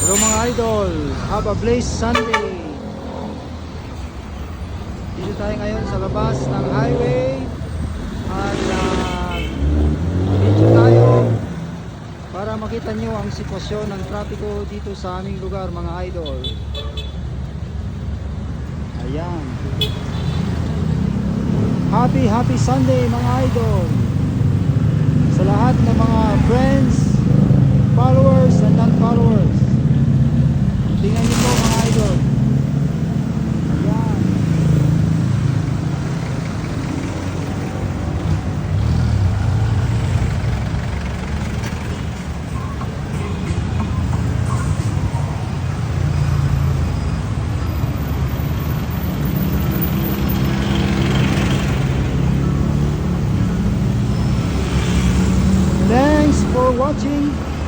Hello mga idol, have a blessed Sunday. Dito tayo ngayon sa labas ng highway at uh, video tayo para makita nyo ang sitwasyon ng trapiko dito sa aming lugar mga idol. Ayan. Happy happy Sunday mga idol. Sa lahat ng mga friends, watching.